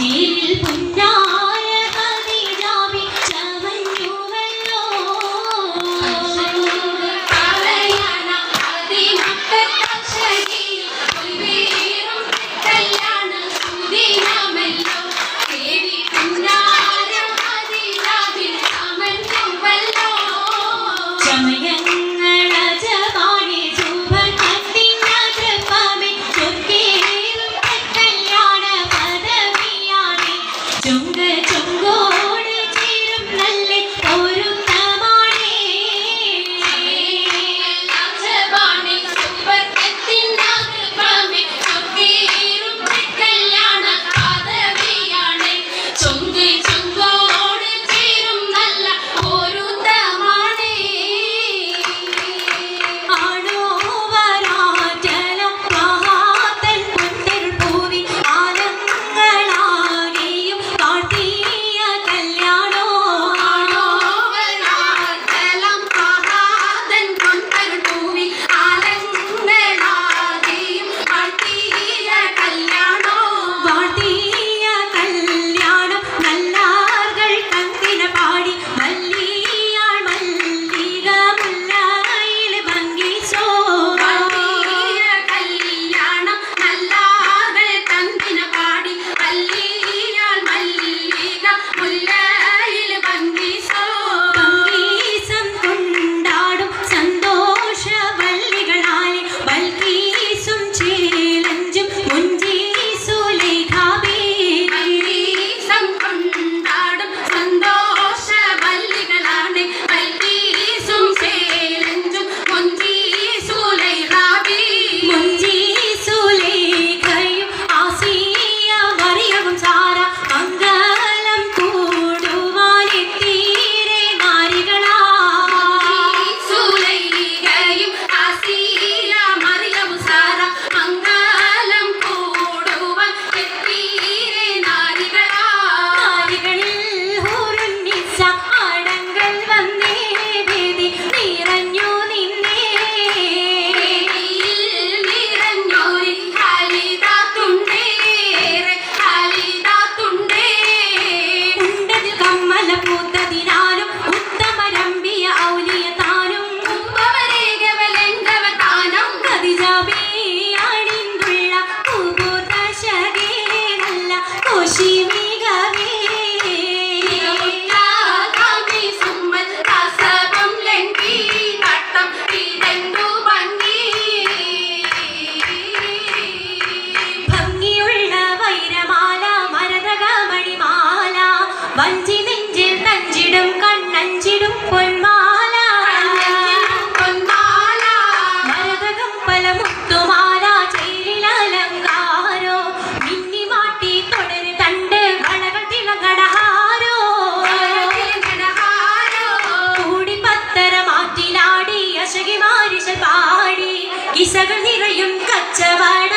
see 中国中国。വഞ്ചി നെഞ്ചിൽ നഞ്ചിടും കണ്ണഞ്ചിടും പൊന്മാല. പൊന്മാല മരതകം പല മുത്തുമാല ചേലിൽ അലങ്കാരോ. മിന്നി മാട്ടി തുടരെ തണ്ട് ഗണകത്തില ഗണഹാരോ കൂടി പത്തര മാറ്റിലാടി അശകിമാരിശ പാടി ഇസകൾ നിറയും കച്ചവട.